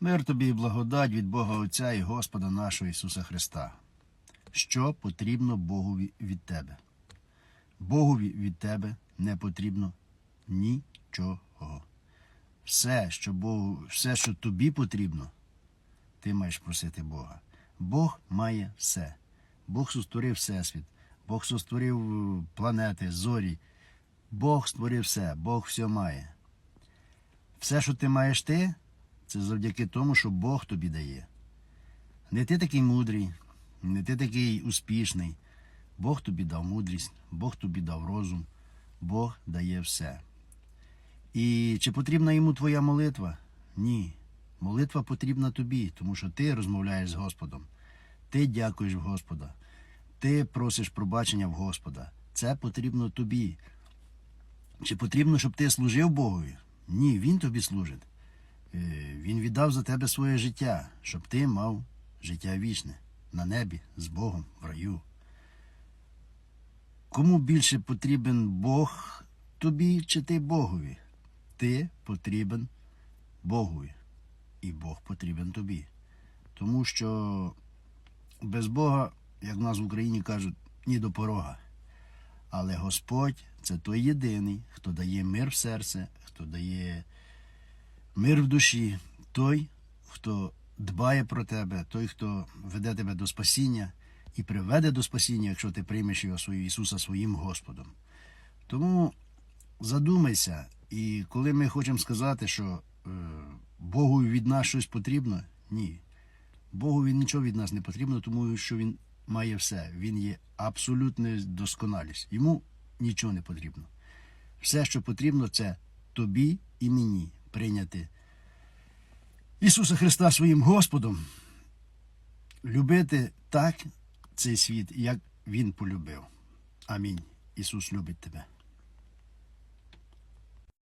Мир тобі і благодать від Бога Отця і Господа нашого Ісуса Христа. Що потрібно Богові від тебе? Богові від тебе не потрібно нічого. Все, що Богу, все, що тобі потрібно, ти маєш просити Бога. Бог має все. Бог состворив Всесвіт, Бог состворив е, планети, зорі. Бог створив все, Бог все має. Все, що ти маєш ти, це завдяки тому, що Бог тобі дає. Не ти такий мудрий, не ти такий успішний. Бог тобі дав мудрість, Бог тобі дав розум, Бог дає все. І чи потрібна йому твоя молитва? Ні. Молитва потрібна тобі, тому що ти розмовляєш з Господом. Ти дякуєш в Господа. Ти просиш пробачення в Господа. Це потрібно тобі. Чи потрібно, щоб ти служив Богові? Ні, Він тобі служить. Е, Він віддав за тебе своє життя, щоб ти мав життя вічне на небі з Богом в раю. Кому більше потрібен Бог тобі чи ти Богові? Ти потрібен Богові, і Бог потрібен тобі. Тому що без Бога, як в нас в Україні кажуть, ні до порога. Але Господь це той єдиний, хто дає мир в серце, хто дає мир в душі, той, хто дбає про тебе, той, хто веде тебе до спасіння і приведе до спасіння, якщо ти приймеш його свою Ісуса своїм Господом. Тому задумайся, і коли ми хочемо сказати, що е, Богу від нас щось потрібно, ні. Богу нічого від нас не потрібно, тому що Він має все. Він є абсолютною досконалість. Йому нічого не потрібно. Все, що потрібно, це тобі і мені прийняти Ісуса Христа своїм Господом, любити так цей світ, як Він полюбив. Амінь. Ісус любить тебе.